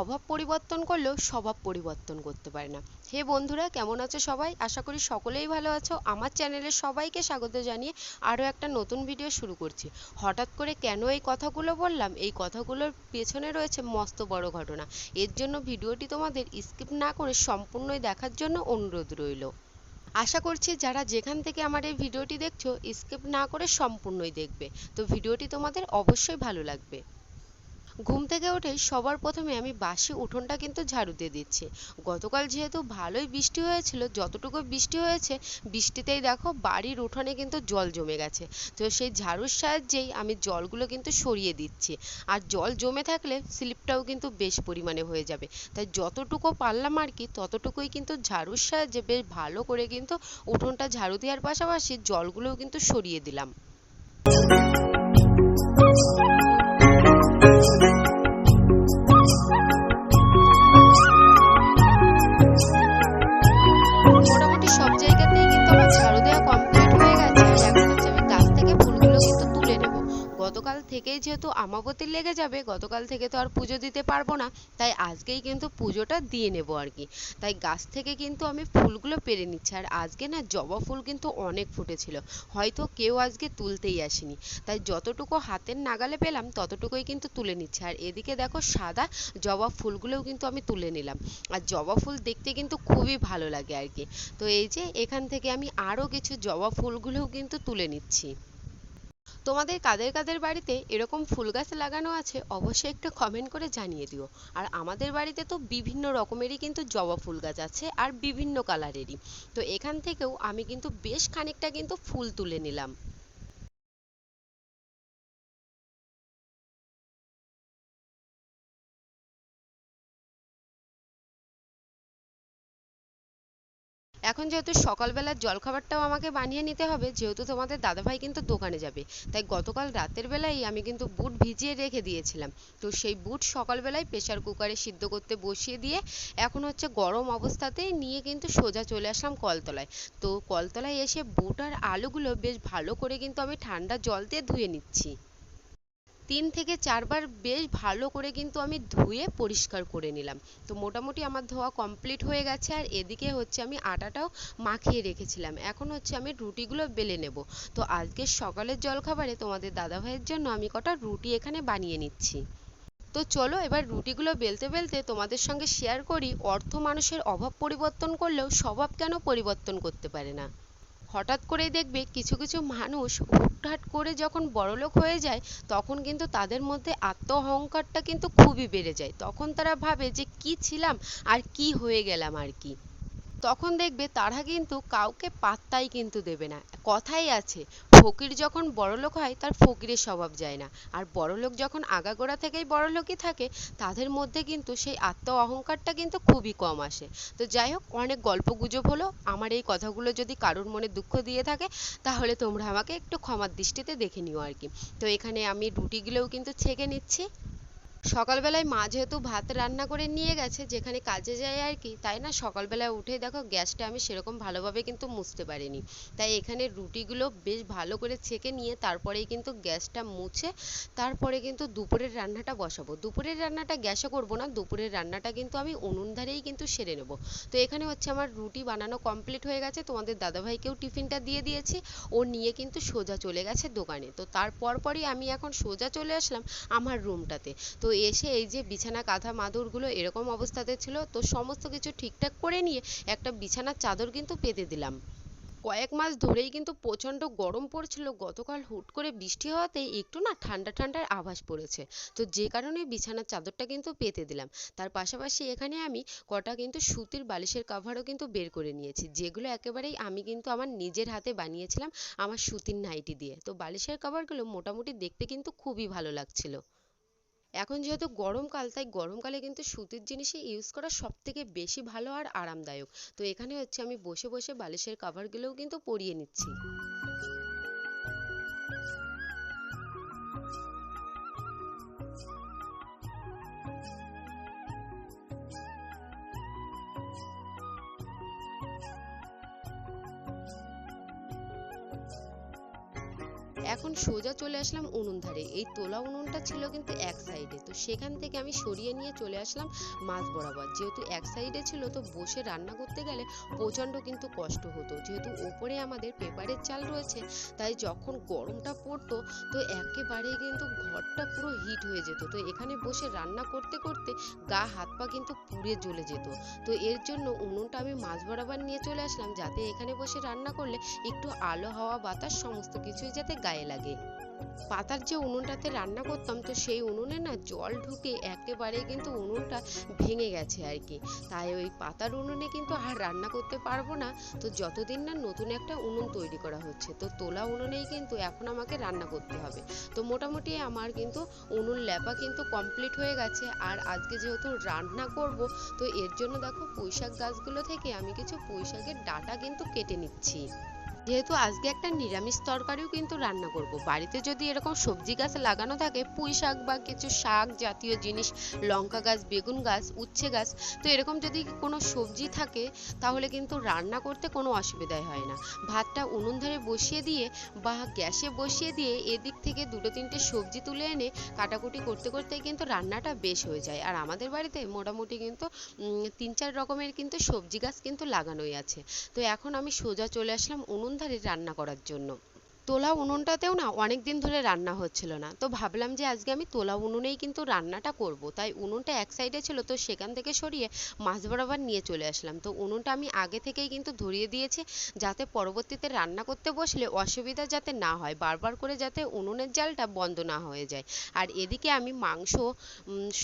অভাব পরিবর্তন করলেও স্বভাব পরিবর্তন করতে পারে না। হে বন্ধুরা, কেমন আছো সবাই? আশা করি সকলেই ভালো আছো। আমার চ্যানেলে সবাইকে স্বাগত জানিয়ে আরও একটা নতুন ভিডিও শুরু করছি। হঠাৎ করে কেন এই কথাগুলো বললাম? এই কথাগুলোর পেছনে রয়েছে মস্ত বড় ঘটনা। এর জন্য ভিডিওটি তোমাদের স্কিপ না করে সম্পূর্ণই দেখার জন্য অনুরোধ রইল। আশা করছি যারা যেখান থেকে আমার এই ভিডিওটি দেখছ স্কিপ না করে সম্পূর্ণই দেখবে। তো ভিডিওটি তোমাদের অবশ্যই ভালো লাগবে। ঘুম থেকে উঠেই সবার প্রথমে আমি বাসি উঠোনটা কিন্তু ঝাড়ু দিয়ে দিচ্ছি। গতকাল যেহেতু ভালোই বৃষ্টি হয়েছিল, যতটুকু বৃষ্টি হয়েছে, বৃষ্টিতেই দেখো বাড়ির উঠোনে কিন্তু জল জমে গেছে। তো সেই ঝাড়ুর সাহায্যেই আমি জলগুলো কিন্তু সরিয়ে দিচ্ছি। আর জল জমে থাকলে স্লিপটাও কিন্তু বেশ পরিমাণে হয়ে যাবে। তাই যতটুকু পারলাম আর কি, ততটুকুই কিন্তু ঝাড়ুর সাহায্যে বেশ ভালো করে কিন্তু উঠোনটা ঝাড়ু দেওয়ার পাশাপাশি জলগুলোও কিন্তু সরিয়ে দিলাম। যেহেতু আমাবতী লেগে যাবে, গতকাল থেকে তো আর পুজো দিতে পারব না, তাই আজকেই কিন্তু পুজোটা দিয়ে নেব আর কি। তাই গাছ থেকে কিন্তু আমি ফুলগুলো পেরে নিচ্ছি, আর আজকে না জবা ফুল কিন্তু অনেক ফুটেছিল, হয়তো কেউ আজকে তুলতেই আসেনি। তাই যতটুকু হাতের নাগালে পেলাম, ততটুকুই কিন্তু তুলে নিচ্ছি, আর এদিকে দেখো সাদা জবা ফুলগুলোও কিন্তু আমি তুলে নিলাম, আর জবা ফুল দেখতে কিন্তু খুবই ভালো লাগে আর কি। তো এই যে এখান থেকে আমি আরও কিছু জবা ফুলগুলোও কিন্তু তুলে নিচ্ছি। তোমাদের কাদের কাদের বাড়িতে এরকম ফুল গাছ লাগানো আছে অবশ্যই একটু কমেন্ট করে জানিয়ে দিও। আর আমাদের বাড়িতে তো বিভিন্ন রকমেরই কিন্তু জবা ফুল গাছ আছে আর বিভিন্ন কালারেরই তো এখান থেকেও আমি কিন্তু বেশ খানিকটা কিন্তু ফুল তুলে নিলাম। এখন যেহেতু সকালবেলার জলখাবারটাও আমাকে বানিয়ে নিতে হবে, যেহেতু তোমাদের দাদাভাই কিন্তু দোকানে যাবে। তাই গতকাল রাতের বেলায় আমি কিন্তু বুট ভিজিয়ে রেখে দিয়েছিলাম। তো সেই বুট সকালবেলায় প্রেসার কুকারে সিদ্ধ করতে বসিয়ে দিয়ে এখন হচ্ছে গরম অবস্থাতেই নিয়ে কিন্তু সোজা চলে আসলাম কলতলায়। তো কলতলায় এসে বুট আর আলুগুলো বেশ ভালো করে কিন্তু আমি ঠান্ডা জল দিয়ে ধুয়ে নিচ্ছি। তিন থেকে চারবার বেশ ভালো করে কিন্তু আমি ধুয়ে পরিষ্কার করে নিলাম। তো মোটামুটি আমার ধোয়া কমপ্লিট হয়ে গেছে আর এদিকে হচ্ছে আমি আটাটাও মাখিয়ে রেখেছিলাম। এখন হচ্ছে আমি রুটিগুলো বেলে নেব। তো আজকের সকালের জলখাবারে তোমাদের দাদাভাইয়ের জন্য আমি কটা রুটি এখানে বানিয়ে নিচ্ছি। তো চলো এবার রুটিগুলো বেলতে বেলতে তোমাদের সঙ্গে শেয়ার করি, অর্থ মানুষের অভাব পরিবর্তন করলেও স্বভাব কেন পরিবর্তন করতে পারে না? হঠাৎ করেই দেখবে কিছু কিছু মানুষ হুটহাট করে যখন বড়লোক হয়ে যায়, তখন কিন্তু তাদের মধ্যে আত্ম অহংকারটা কিন্তু খুবই বেড়ে যায়। তখন তারা ভাবে যে কি ছিলাম আর কি হয়ে গেলাম আর কি। তখন দেখবে তারা কিন্তু কাউকে পাত্তাই কিন্তু দেবে না। কথাই আছে ফকির যখন বড়লোক হয়, তার ফকিরের স্বভাব যায় না। আর বড়লোক যখন আগাগোড়া থেকেই বড়লোকই থাকে, তাদের মধ্যে কিন্তু সেই আত্ম অহংকারটা কিন্তু খুবই কম আসে। তো যাই হোক, অনেক গল্প গুজব হলো। আমার এই কথাগুলো যদি কারোর মনে দুঃখ দিয়ে থাকে, তাহলে তোমরা আমাকে একটু ক্ষমার দৃষ্টিতে দেখে নিও আর কি। তো এখানে আমি রুটিগুলোও কিন্তু ছেঁকে নিচ্ছি। সকালবেলায় মা যেহেতু ভাত রান্না করে নিয়ে গেছে, যেখানে কাজে যায় আর কি, তাই না? সকালবেলায় উঠেই দেখো গ্যাসটা আমি সেরকম ভালোভাবে কিন্তু মুছতে পারিনি। তাই এখানে রুটিগুলো বেশ ভালো করে ছেঁকে নিয়ে তারপরেই কিন্তু গ্যাসটা মুছে তারপরে কিন্তু দুপুরের রান্নাটা বসাবো। দুপুরের রান্নাটা গ্যাসে করব না, দুপুরের রান্নাটা কিন্তু আমি উনুন ধারেই কিন্তু সেরে নেব। তো এখানে হচ্ছে আমার রুটি বানানো কমপ্লিট হয়ে গেছে, তোমাদের দাদাভাইকেও টিফিনটা দিয়ে দিয়েছি, ও নিয়ে কিন্তু সোজা চলে গেছে দোকানে। তো তারপর পরই আমি এখন সোজা চলে আসলাম আমার রুমটাতে তো এসে এই যে বিছানা, কাঁথা, মাদুরগুলো এরকম অবস্থাতে ছিল, তো সমস্ত কিছু ঠিকঠাক করে নিয়ে একটা বিছানার চাদর কিন্তু পেতে দিলাম। কয়েক মাস ধরেই কিন্তু প্রচণ্ড গরম পড়ছিল, গতকাল হুট করে বৃষ্টি হওয়াতে একটু না ঠান্ডা ঠান্ডার আভাস পড়েছে। তো যে কারণে বিছানার চাদরটা কিন্তু পেতে দিলাম। তার পাশাপাশি এখানে আমি কটা কিন্তু সুতির বালিশের কাভারও কিন্তু বের করে নিয়েছি, যেগুলো একেবারেই আমি কিন্তু আমার নিজের হাতে বানিয়েছিলাম আমার সুতির নাইটি দিয়ে। তো বালিশের কাভারগুলো মোটামুটি দেখতে কিন্তু খুবই ভালো লাগছিল। এখন যেহেতু গরমকাল তাই গরমকালে কিন্তু সুতির জিনিসই ইউজ করা সব থেকে বেশি ভালো আর আরামদায়ক। তো এখানে হচ্ছে আমি বসে বসে বালিশের কাভারগুলোও কিন্তু পরিয়ে নিচ্ছি। এখন সোজা চলে আসলাম উনুন ধারে। এই তোলা উনুনটা ছিল কিন্তু এক সাইডে। তো সেখান থেকে আমি সরিয়ে নিয়ে চলে আসলাম মাছ বরাবর। যেহেতু এক সাইডে ছিল, তো বসে রান্না করতে গেলে প্রচণ্ড কিন্তু কষ্ট হতো। যেহেতু ওপরে আমাদের পেপারের চাল রয়েছে, তাই যখন গরমটা পড়তো, তো একেবারেই কিন্তু ঘরটা পুরো হিট হয়ে যেত। তো এখানে বসে রান্না করতে করতে গা, হাত পা কিন্তু পুড়ে জ্বলে যেত। তো এর জন্য উনুনটা আমি মাছ বরাবর নিয়ে চলে আসলাম, যাতে এখানে বসে রান্না করলে একটু আলো, হাওয়া, বাতাস, সমস্ত কিছুই যাতে গায়ে লাগে। পাতার যে উনুনটাতে রান্না করতাম, তো সেই উনুনে না জল ঢুকে একেবারে কিন্তু উনুনটা ভেঙে গেছে আর কি। তাই ওই পাতার উনুনে কিন্তু আর রান্না করতে পারব না। তো যতদিন না নতুন একটা উনুন তৈরি করা হচ্ছে, তো তোলা উনুনেই কিন্তু এখন আমাকে রান্না করতে হবে। তো মোটামুটি আমার কিন্তু উনুন ল্যাপা কিন্তু কমপ্লিট হয়ে গেছে। আর আজকে যেহেতু রান্না করব, তো এর জন্য দেখো পুঁইশাক গাছগুলো থেকে আমি কিছু পুঁইশাকের ডাঁটা কিন্তু কেটে নিচ্ছি। যেহেতু আজকে একটা নিরামিষ তরকারিও কিন্তু রান্না করব। বাড়িতে যদি এরকম সবজি গাছ লাগানো থাকে, পুঁই শাক বা কিছু শাক জাতীয় জিনিস, লঙ্কা গাছ, বেগুন গাছ, উচ্ছে গাছ, তো এরকম যদি কোনো সবজি থাকে, তাহলে কিন্তু রান্না করতে কোনো অসুবিধাই হয় না। ভাতটা উনুন ধরে বসিয়ে দিয়ে বা গ্যাসে বসিয়ে দিয়ে এদিক থেকে দুটো তিনটে সবজি তুলে এনে কাটাকুটি করতে করতেই কিন্তু রান্নাটা বেশ হয়ে যায়। আর আমাদের বাড়িতে মোটামুটি কিন্তু তিন চার রকমের কিন্তু সবজি গাছ কিন্তু লাগানোই আছে। তো এখন আমি সোজা চলে আসলাম উনুন ধারে রান্না করার জন্য। তোলা উনুনটাতেও না অনেক দিন ধরে রান্না হচ্ছিল না। তো ভাবলাম যে আজকে আমি তোলা উনুনেই কিন্তু রান্নাটা করব। তাই উনুনটা এক সাইডে ছিল, তো সেখান থেকে সরিয়ে মাছ বরাবর নিয়ে চলে আসলাম। তো উনুনটা আমি আগে থেকেই কিন্তু ধরিয়ে দিয়েছি যাতে পরবর্তীতে রান্না করতে বসলে অসুবিধা যাতে না হয়, বারবার করে যাতে উনুনের জালটা বন্ধ না হয়ে যায়। আর এদিকে আমি মাংস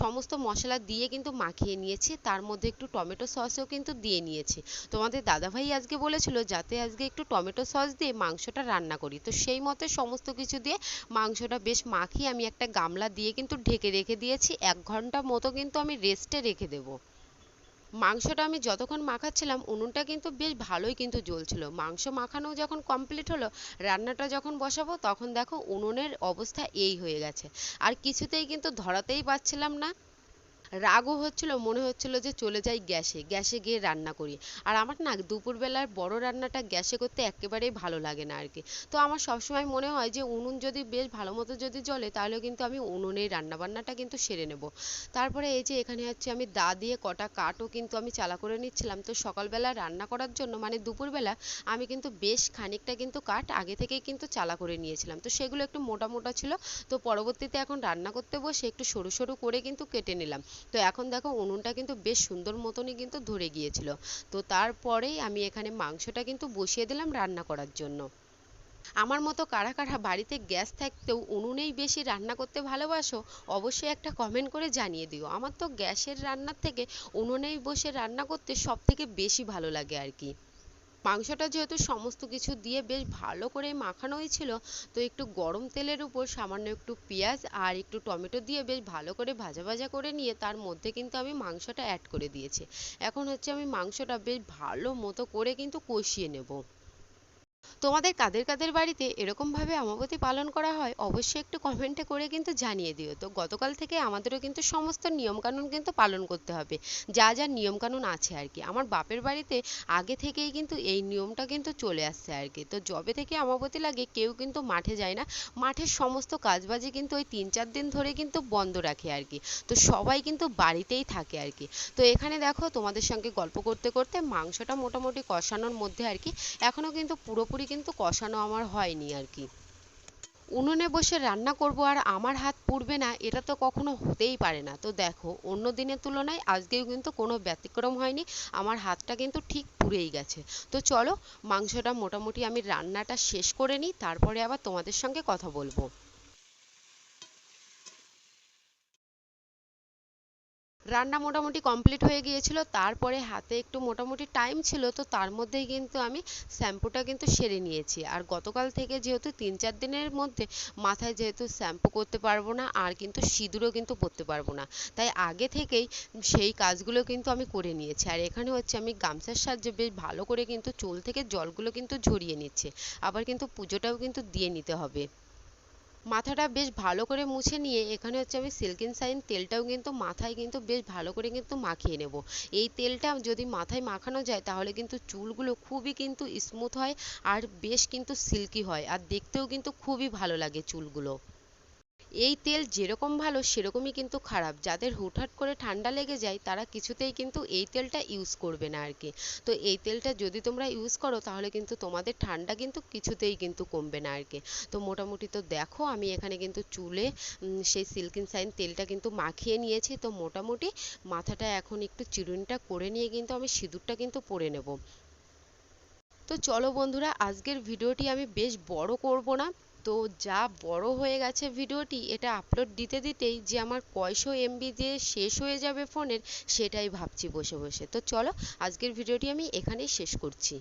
সমস্ত মশলা দিয়ে কিন্তু মাখিয়ে নিয়েছি। তার মধ্যে একটু টমেটো সসও কিন্তু দিয়ে নিয়েছি। তোমাদের দাদাভাই আজকে বলেছিল, যাতে আজকে একটু টমেটো সস দিয়ে মাংসটা রান্না করি। তো সেই মতে সমস্ত কিছু দিয়ে মাংসটা বেশ মাখিয়ে আমি একটা গামলা দিয়ে কিন্তু ঢেকে রেখে দিয়েছি। এক ঘণ্টা মতো কিন্তু আমি রেস্টে রেখে দেবো। মাংসটা আমি যতক্ষণ মাখাচ্ছিলাম, উনুনটা কিন্তু বেশ ভালোই কিন্তু জ্বলছিল। মাংস মাখানো যখন কমপ্লিট হলো, রান্নাটা যখন বসাবো, তখন দেখো উনুনের অবস্থা এই হয়ে গেছে। আর কিছুতেই কিন্তু ধরাতেই পারছিলাম না। রাগও হচ্ছিল, মনে হচ্ছিল যে চলে যাই গ্যাসে গ্যাসে গিয়ে রান্না করি। আর আমার না দুপুরবেলার বড় রান্নাটা গ্যাসে করতে একেবারেই ভালো লাগে না আর কি তো আমার সবসময় মনে হয় যে উনুন যদি বেশ ভালো মতো যদি জ্বলে তাহলে কিন্তু আমি উনুনেই রান্না বান্নাটা কিন্তু সেরে নেব। তারপরে এই যে এখানে হচ্ছে আমি দা দিয়ে কটা কাঠও কিন্তু আমি চালা করে নিচ্ছিলাম। তো সকালবেলা রান্না করার জন্য মানে দুপুরবেলা আমি কিন্তু বেশ খানিকটা কিন্তু কাঠ আগে থেকেই কিন্তু চালা করে নিয়েছিলাম। তো সেগুলো একটু মোটা মোটা ছিল। তো পরবর্তীতে এখন রান্না করতে বসে একটু সরু সরু করে কিন্তু কেটে নিলাম। তো এখন দেখো উনুনটা কিন্তু বেশ সুন্দর মতনই কিন্তু ধরে গিয়েছিল। তো তারপরেই আমি এখানে মাংসটা কিন্তু বসিয়ে দিলাম রান্না করার জন্য। আমার মতো কারা কারা বাড়িতে গ্যাস থাকতেও উনুনেই বেশি রান্না করতে ভালোবাসো, অবশ্যই একটা কমেন্ট করে জানিয়ে দিও। আমার তো গ্যাসের রান্নার থেকে উনুনেই বসে রান্না করতে সব থেকে বেশি ভালো লাগে আর কি। মাংসটা যেহেতু সমস্ত কিছু দিয়ে বেশ ভালো করে মাখানো হয়েছিল, তো একটু গরম তেলের উপর সামান্য একটু পেঁয়াজ আর একটু টমেটো দিয়ে বেশ ভালো করে ভাজা ভাজা করে নিয়ে তার মধ্যে কিন্তু আমি মাংসটা অ্যাড করে দিয়েছি। এখন হচ্ছে আমি মাংসটা বেশ ভালো মতো করে কিন্তু কষিয়ে নেব। তোমাদের কাদের কাদের বাড়িতে এরকমভাবে অমাবতী পালন করা হয়, অবশ্যই একটু কমেন্টে করে কিন্তু জানিয়ে দিও। তো গতকাল থেকে আমাদেরও কিন্তু সমস্ত নিয়মকানুন কিন্তু পালন করতে হবে। যা যা নিয়মকানুন আছে আর কি। আমার বাপের বাড়িতে আগে থেকেই কিন্তু এই নিয়মটা কিন্তু চলে আসছে আর কি। তো যবে থেকে অমাবতী লাগে, কেউ কিন্তু মাঠে যায় না। মাঠের সমস্ত কাজবাজি কিন্তু ওই তিন চার দিন ধরে কিন্তু বন্ধ রাখে আর কি। তো সবাই কিন্তু বাড়িতেই থাকে আর কি। তো এখানে দেখো তোমাদের সঙ্গে গল্প করতে করতে মাংসটা মোটামুটি কষানোর মধ্যে আর কি, এখনও কিন্তু পুরোপুরি কিন্তু কষানো আমার হয়নি আর কি। উনুনে বসে রান্না করব আর আমার হাত পুড়বে না, এটা তো কখনো হতেই পারে না। তো দেখো, অন্য দিনের তুলনায় আজকেও কিন্তু কোনো ব্যতিক্রম হয়নি, আমার হাতটা কিন্তু ঠিক পুড়েই গেছে। তো চলো, মাংসটা মোটামুটি আমি রান্নাটা শেষ করে নিই, তারপরে আবার তোমাদের সঙ্গে কথা বলব। রান্না মোটামুটি কমপ্লিট হয়ে গিয়েছিল, তারপরে হাতে একটু মোটামুটি টাইম ছিল, তো তার মধ্যেই কিন্তু আমি শ্যাম্পুটা কিন্তু সেরে নিয়েছি। আর গতকাল থেকে যেহেতু তিন চার দিনের মধ্যে মাথায় যেহেতু শ্যাম্পু করতে পারব না, আর কিন্তু সিঁদুরও কিন্তু পরতে পারব না, তাই আগে থেকেই সেই কাজগুলো কিন্তু আমি করে নিয়েছি। আর এখানে হচ্ছে আমি গামছার সাহায্যে বেশ ভালো করে কিন্তু চুল থেকে জলগুলো কিন্তু ঝরিয়ে নিচ্ছি, আবার কিন্তু পুজোটাও কিন্তু দিয়ে নিতে হবে। মাথাটা বেশ ভালো করে মুছে নিয়ে এখানে হচ্ছে আমি সিল্কিন শাইন তেলটাও কিন্তু মাথায় কিন্তু বেশ ভালো করে কিন্তু মাখিয়ে নেব। এই তেলটা যদি মাথায় মাখানো যায় তাহলে কিন্তু চুলগুলো খুবই কিন্তু স্মুথ হয় আর বেশ কিন্তু সিল্কি হয়। আর দেখতেও কিন্তু খুবই ভালো লাগে চুলগুলো। এই তেল যেরকম ভালো, সেরকমই কিন্তু খারাপ। যাদের হুটহাট করে ঠান্ডা লেগে যায়, তারা কিছুতেই কিন্তু এই তেলটা ইউজ করবে না আর কি। তো এই তেলটা যদি তোমরা ইউজ করো, তাহলে কিন্তু তোমাদের ঠান্ডা কিন্তু কিছুতেই কিন্তু কমবে না আর কি। তো মোটামুটি তো দেখো, আমি এখানে কিন্তু চুলে সেই সিল্কিন শাইন তেলটা কিন্তু মাখিয়ে নিয়েছি। তো মোটামুটি মাথাটা এখন একটু চিরুনিটা করে নিয়ে কিন্তু আমি সিঁদুরটা কিন্তু পরে নেব। তো চলো বন্ধুরা, আজকের ভিডিওটি আমি বেশ বড় করব না। তো যা বড় হয়ে গেছে ভিডিওটি, এটা আপলোড দিতে দিতেই যে আমার কয়শো এমবি দিয়ে শেষ হয়ে যাবে ফোনের, সেটাই ভাবছি বসে বসে। তো চলো, আজকের ভিডিওটি আমি এখানেই শেষ করছি।